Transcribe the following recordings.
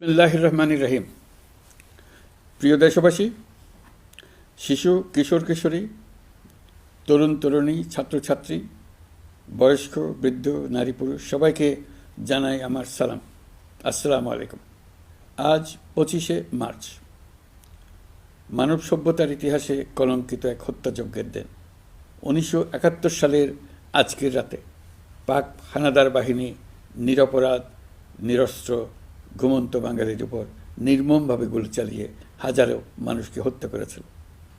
বিসমিল্লাহ রহমান রহিম। প্রিয় দেশবাসী, শিশু, কিশোর, কিশোরী, তরুণ, তরুণী, ছাত্রছাত্রী, বয়স্ক, বৃদ্ধ, নারী, পুরুষ, সবাইকে জানাই আমার সালাম। আসসালামু আলাইকুম। আজ পঁচিশে মার্চ। মানব সভ্যতার ইতিহাসে কলঙ্কিত এক হত্যাযজ্ঞের দিন। উনিশশো একাত্তর সালের আজকের রাতে পাক হানাদার বাহিনী নিরপরাধ, নিরস্ত্র ঘুমন্ত বাঙালির উপর নির্মমভাবে গুলি চালিয়ে হাজারো মানুষকে হত্যা করেছিল।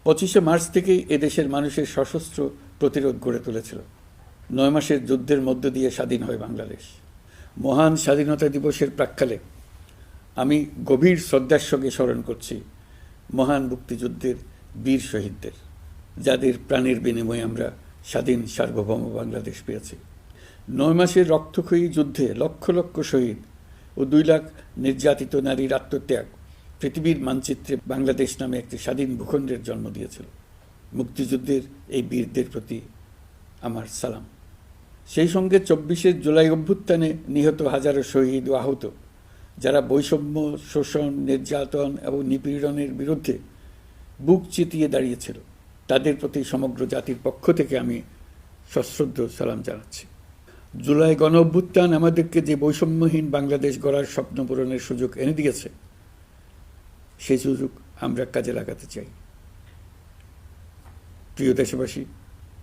পঁচিশে মার্চ থেকেই এদেশের মানুষের সশস্ত্র প্রতিরোধ গড়ে তুলেছিল। নয় মাসের যুদ্ধের মধ্য দিয়ে স্বাধীন হয় বাংলাদেশ। মহান স্বাধীনতা দিবসের প্রাক্কালে আমি গভীর শ্রদ্ধার সঙ্গে স্মরণ করছি মহান মুক্তিযুদ্ধের বীর শহীদদের, যাদের প্রাণের বিনিময়ে আমরা স্বাধীন সার্বভৌম বাংলাদেশ পেয়েছি। নয় মাসের রক্তক্ষয়ী যুদ্ধে লক্ষ লক্ষ শহীদ ও দুই লাখ নির্যাতিত নারীর আত্মত্যাগ পৃথিবীর মানচিত্রে বাংলাদেশ নামে একটি স্বাধীন ভূখণ্ডের জন্ম দিয়েছিল। মুক্তিযুদ্ধের এই বীরদের প্রতি আমার সালাম। সেই সঙ্গে চব্বিশে জুলাই অভ্যুত্থানে নিহত হাজারো শহীদ ও আহত, যারা বৈষম্য, শোষণ, নির্যাতন এবং নিপীড়নের বিরুদ্ধে বুক চিতিয়ে দাঁড়িয়েছিল, তাদের প্রতি সমগ্র জাতির পক্ষ থেকে আমি সশ্রদ্ধ সালাম জানাচ্ছি। জুলাই গণ অভ্যুত্থান আমাদেরকে যে বৈষম্যহীন বাংলাদেশ গড়ার স্বপ্ন পূরণের সুযোগ এনে দিয়েছে, সেই সুযোগ আমরা কাজে লাগাতে চাই। প্রিয় দেশবাসী,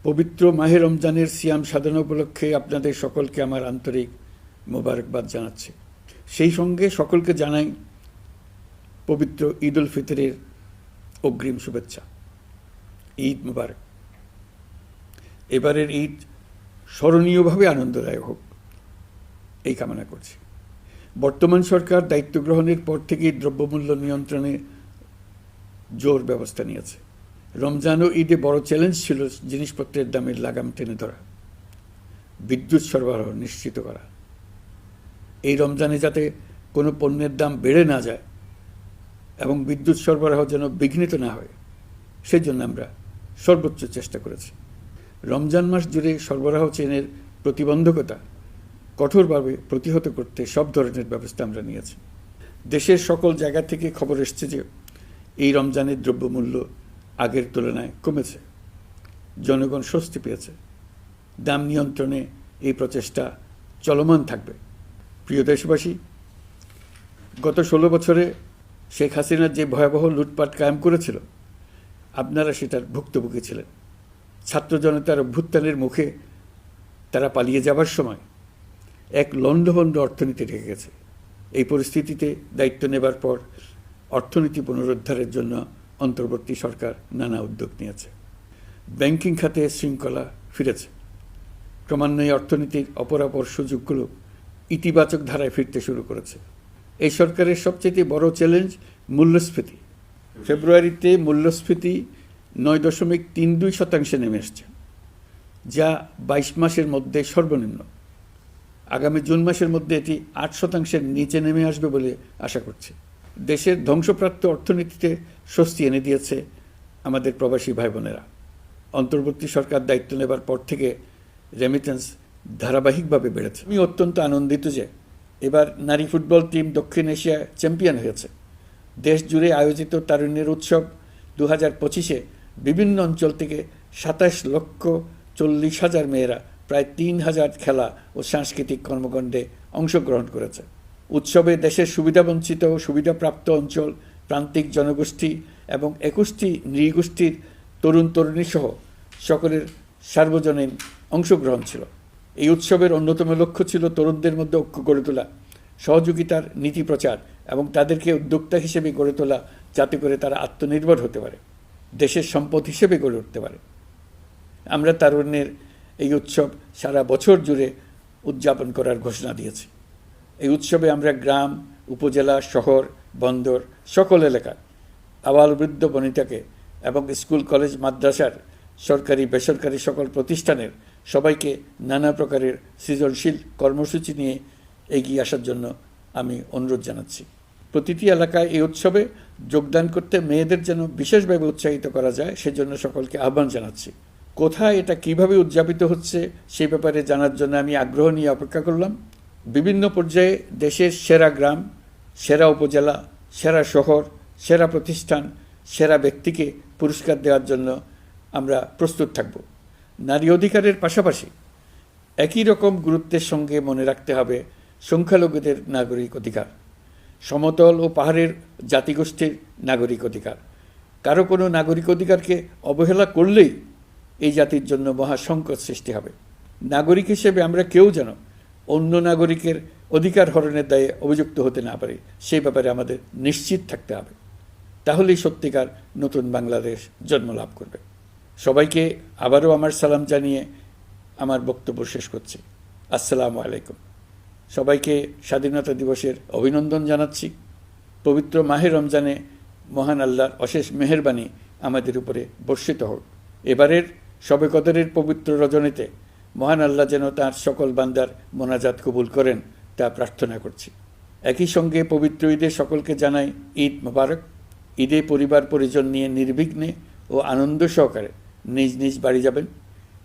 পবিত্র মাহে রমজানের সিয়াম সাধনা উপলক্ষে আপনাদের সকলকে আমার আন্তরিক মোবারকবাদ জানাচ্ছে। সেই সঙ্গে সকলকে জানাই পবিত্র ঈদ উল ফিতরের অগ্রিম শুভেচ্ছা। ঈদ মুবারক। এবারের ঈদ স্মরণীয়ভাবে আনন্দদায়ক হোক। এই কামনা করছি। বর্তমান সরকার দায়িত্ব গ্রহণের পর থেকেই দ্রব্যমূল্য নিয়ন্ত্রণে জোর ব্যবস্থা নিয়েছে। রমজান ও ঈদে বড় চ্যালেঞ্জ ছিল জিনিসপত্রের দামের লাগাম টেনে ধরা, বিদ্যুৎ সরবরাহ নিশ্চিত করা। এই রমজানে যাতে কোনো পণ্যের দাম বেড়ে না যায় এবং বিদ্যুৎ সরবরাহ যেন বিঘ্নিত না হয় সেই জন্য আমরা সর্বোচ্চ চেষ্টা করেছি। রমজান মাস জুড়ে সরবরাহ চেনের প্রতিবন্ধকতা কঠোরভাবে প্রতিহত করতে সব ধরনের ব্যবস্থা আমরা নিয়েছি। দেশের সকল জায়গা থেকে খবর এসছে যে, এই রমজানের দ্রব্যমূল্য আগের তুলনায় কমেছে। জনগণ স্বস্তি পেয়েছে। দাম নিয়ন্ত্রণে এই প্রচেষ্টা চলমান থাকবে। প্রিয় দেশবাসী, গত ষোলো বছরে শেখ হাসিনার যে ভয়াবহ লুটপাট কায়েম করেছিল, আপনারা সেটার ভুক্তভোগী ছিলেন। ছাত্র জনতার অভ্যুত্থানের মুখে তারা পালিয়ে যাবার সময় এক লণ্ডভণ্ড অর্থনীতি রেখে গেছে। এই পরিস্থিতিতে দায়িত্ব নেবার পর অর্থনীতি পুনরুদ্ধারের জন্য অন্তর্বর্তী সরকার নানা উদ্যোগ নিয়েছে। ব্যাংকিং খাতে শৃঙ্খলা ফিরেছে। ক্রমান্বয়ে অর্থনীতির অপরাপর সুযোগগুলো ইতিবাচক ধারায় ফিরতে শুরু করেছে। এই সরকারের সবচেয়ে বড় চ্যালেঞ্জ মূল্যস্ফীতি। ফেব্রুয়ারিতে মূল্যস্ফীতি নয় দশমিক তিন দুই শতাংশে নেমে এসছে, যা বাইশ মাসের মধ্যে সর্বনিম্ন। আগামী জুন মাসের মধ্যে এটি আট শতাংশের নিচে নেমে আসবে বলে আশা করছে। দেশের ধ্বংসপ্রাপ্ত অর্থনীতিতে স্বস্তি এনে দিয়েছে আমাদের প্রবাসী ভাই বোনেরা অন্তর্বর্তী সরকার দায়িত্ব নেবার পর থেকে রেমিটেন্স ধারাবাহিকভাবে বেড়েছে। আমি অত্যন্ত আনন্দিত যে এবার নারী ফুটবল টিম দক্ষিণ এশিয়া চ্যাম্পিয়ন হয়েছে। দেশ জুড়ে আয়োজিত তারুণ্যের উৎসব দু হাজার পঁচিশে বিভিন্ন অঞ্চল থেকে সাতাশ লক্ষ চল্লিশ হাজার মেয়েরা প্রায় তিন হাজার খেলা ও সাংস্কৃতিক কর্মকাণ্ডে অংশগ্রহণ করেছে। উৎসবে দেশের সুবিধাবঞ্চিত ও সুবিধাপ্রাপ্ত অঞ্চল, প্রান্তিক জনগোষ্ঠী এবং একুশটি নৃগোষ্ঠীর তরুণ তরুণী সহ সকলের সার্বজনীন অংশগ্রহণ ছিল। এই উৎসবের অন্যতম লক্ষ্য ছিল তরুণদের মধ্যে ঐক্য গড়ে তোলা, সহযোগিতার নীতি প্রচার এবং তাদেরকে উদ্যোক্তা হিসেবে গড়ে তোলা, যাতে করে তারা আত্মনির্ভর হতে পারে। দেশের সম্পদ হিসেবে গড়ে উঠতে পারে। আমরা তারুণ্যের এই উৎসব সারা বছর জুড়ে উদযাপন করার ঘোষণা দিয়েছি। এই উৎসবে আমরা গ্রাম, উপজেলা, শহর, বন্দর, সকল এলাকার আবাল বৃদ্ধ বনিতাকে এবং স্কুল, কলেজ, মাদ্রাসার সরকারি, বেসরকারি সকল প্রতিষ্ঠানের সবাইকে নানা প্রকারের সৃজনশীল কর্মসূচি নিয়ে এগিয়ে আসার জন্য আমি অনুরোধ জানাচ্ছি। প্রতিটি এলাকায় এই উৎসবে যোগদান করতে মেয়েদের যেন বিশেষভাবে উৎসাহিত করা যায়, সেজন্য সকলকে আহ্বান জানাচ্ছি। কোথায় এটা কীভাবে উদযাপিত হচ্ছে, সেই ব্যাপারে জানার জন্য আমি আগ্রহ নিয়ে অপেক্ষা করলাম। বিভিন্ন পর্যায়ে দেশের সেরা গ্রাম, সেরা উপজেলা, সেরা শহর, সেরা প্রতিষ্ঠান, সেরা ব্যক্তিকে পুরস্কার দেওয়ার জন্য আমরা প্রস্তুত থাকব। নারী অধিকারের পাশাপাশি একই রকম গুরুত্বের সঙ্গে মনে রাখতে হবে সংখ্যালঘুদের নাগরিক অধিকার। সমতল ও পাহাড়ের জাতিগোষ্ঠীর নাগরিক অধিকার। কারও কোনো নাগরিক অধিকারকে অবহেলা করলেই এই জাতির জন্য মহা সংকট সৃষ্টি হবে। নাগরিক হিসেবে আমরা কেউ যেন অন্য নাগরিকের অধিকার হরণের দায়ে অভিযুক্ত হতে না পারি, সেই ব্যাপারে আমাদের নিশ্চিত থাকতে হবে। তাহলেই সত্যিকার নতুন বাংলাদেশ জন্ম লাভ করবে। সবাইকে আবারও আমার সালাম জানিয়ে আমার বক্তব্য শেষ করছি। আসসালামু আলাইকুম। সবাইকে স্বাধীনতা দিবসের অভিনন্দন জানাচ্ছি। পবিত্র মাহে রমজানে মহান আল্লাহর অশেষ মেহেরবানি আমাদের উপরে বর্ষিত হোক। এবারের শবে কদরের পবিত্র রজনীতে মহান আল্লাহ যেন তার সকল বান্দার মোনাজাত কবুল করেন, তা প্রার্থনা করছি। একই সঙ্গে পবিত্র ঈদে সকলকে জানাই ঈদ মোবারক। ঈদে পরিবার পরিজন নিয়ে নির্বিঘ্নে ও আনন্দ সহকারে নিজ নিজ বাড়ি যাবেন।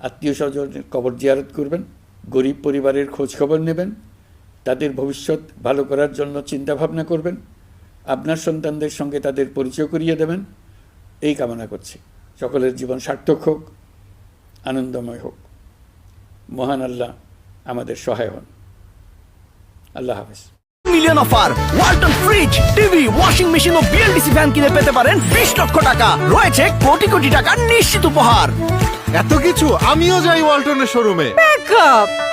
আত্মীয় স্বজনের কবর জিয়ারত করবেন। গরিব পরিবারের খোঁজ খবর নেবেন। তাদের ভবিষ্যৎ ভালো করার জন্য চিন্তা ভাবনা করবেন। আপনার সন্তানদের সঙ্গে তাদের পরিচয় করিয়ে দেবেন। এই কামনা করছি। সকলের জীবন সার্থক হোক আনন্দময় হোক। মহান আল্লাহ আমাদের সহায় হন। আল্লাহ হাফেজ। Million offer Walton fridge TV washing machine ও বিএলডিসি ফ্যান কিনে পেতে পারেন বিশ লক্ষ টাকা। রয়েছে কোটি কোটি টাকার নিশ্চিত উপহার। এত কিছু আমিও যাই ওয়ালটনের শোরুমে Backup!